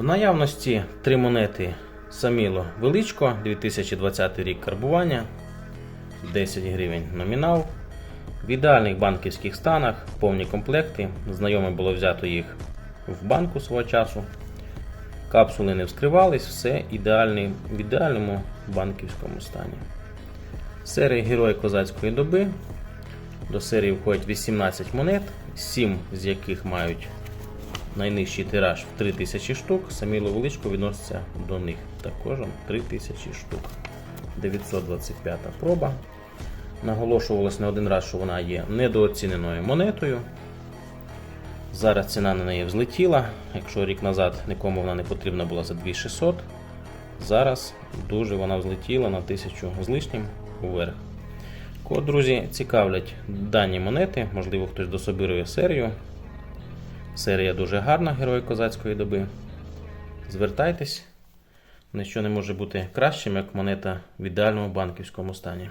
В наявності три монети Саміло Величко, 2020 рік карбування, 10 гривень номінал. В ідеальних банківських станах, повні комплекти. Знайоме було взято їх в банку свого часу. Капсули не вскривались, все ідеальний, в ідеальному банківському стані. Серія Герої козацької доби. До серії входять 18 монет, 7 з яких мають найнижчий тираж в 3000 штук. Саміло величко відноситься до них. Також 3000 штук. 925 проба. Наголошувалось не один раз, що вона є недооціненою монетою. Зараз ціна на неї взлетіла. Якщо рік назад нікому вона не потрібна була за 2600, зараз дуже вона взлетіла на 1000 з лишнім вверх. Кого, друзі, цікавлять дані монети, можливо, хтось дособирує серію. Серія дуже гарна Герої козацької доби. Звертайтесь, ніщо не може бути кращим, як монета в ідеальному банківському стані.